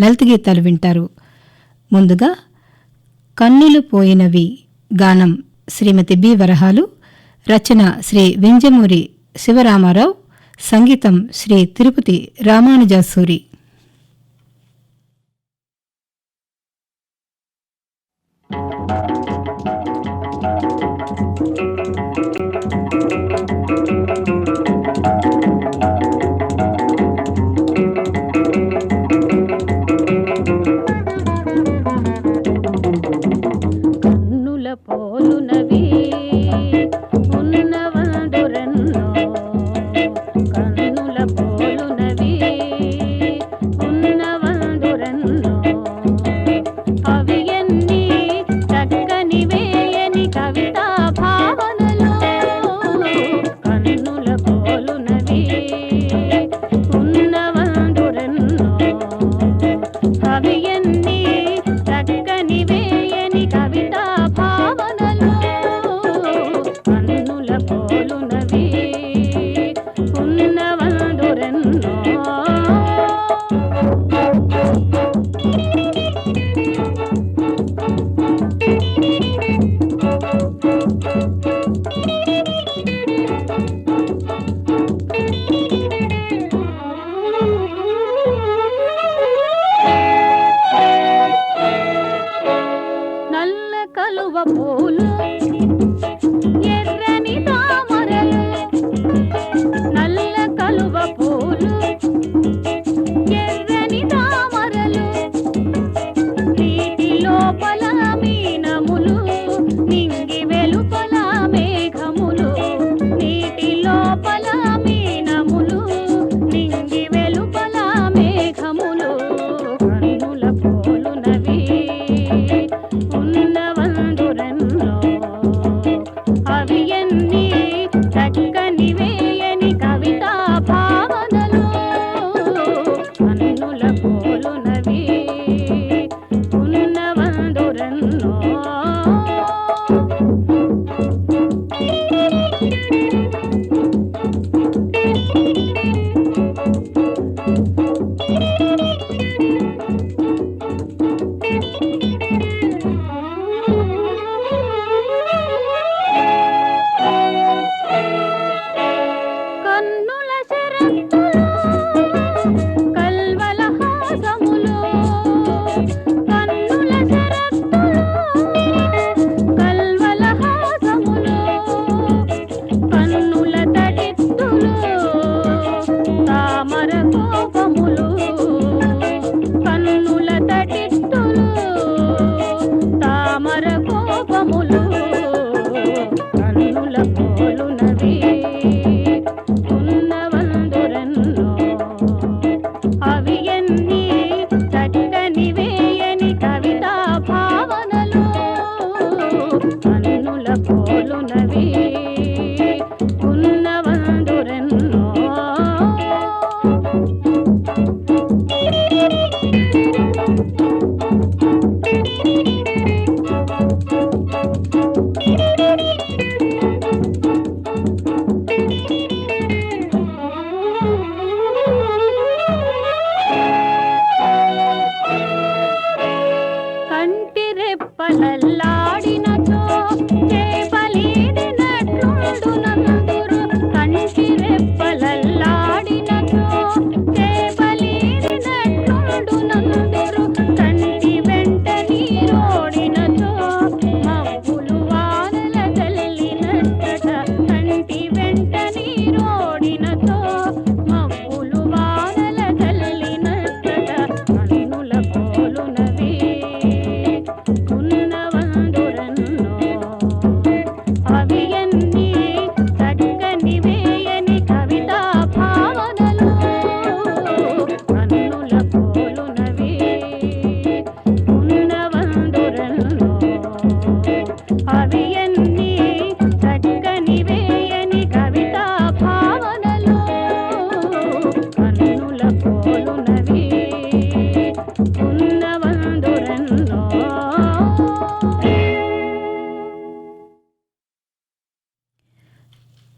లలిత గీతాలు వింటారు. ముందుగా కన్నులు పోయినవి గానం శ్రీమతి బి వరహాలు రచన శ్రీ వింజమూరి శివరామారావు సంగీతం శ్రీ తిరుపతి రామానుజాసూరి.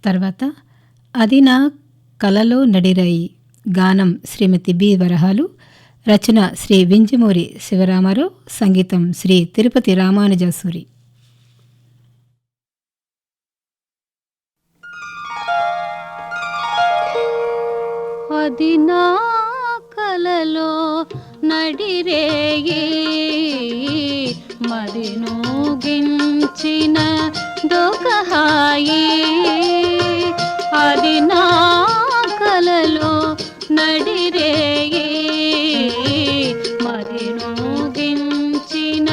తర్వాత అది నా కలలో నడిరాయి గానం శ్రీమతి బి. వరహాలు రచన శ్రీ వింజమూరి శివరామారావు సంగీతం శ్రీ తిరుపతి రామానుజాసూరి. అది నా కలలో నడిరేయి మదినోగించిన దొకహాయి అది నా కలలో నడిరేయి మదిను గించిన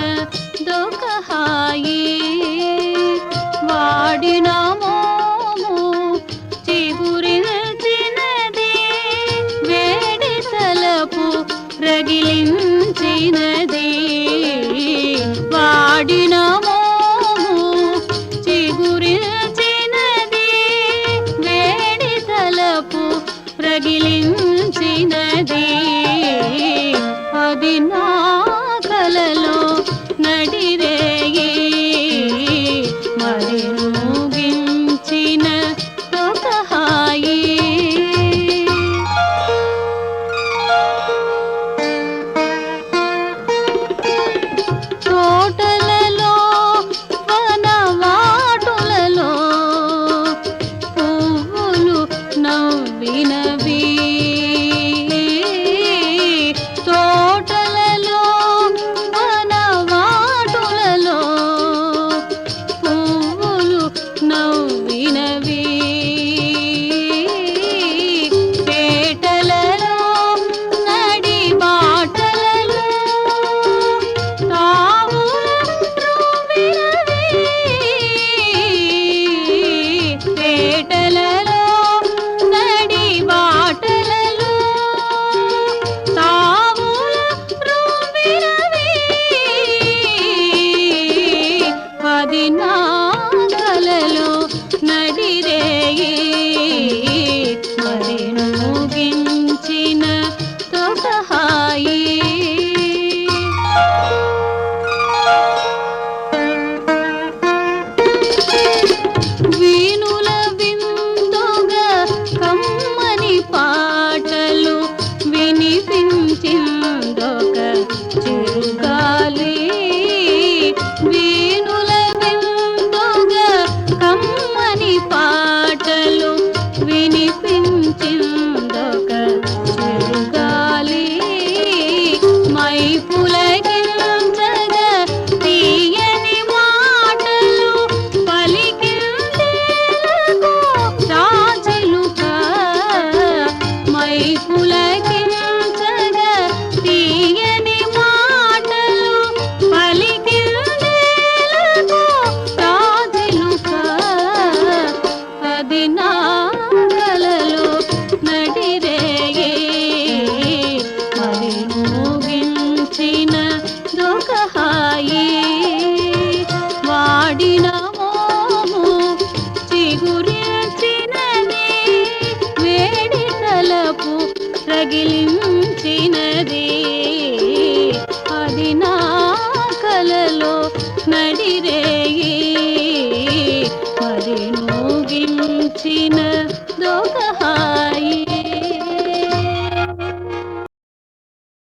దొకహాయి వాడిన మోము చిగురించినది వేడి తలపు రగిలించిన కలలో నడిరేగి ಮೆಚ್ಚಿನದೇ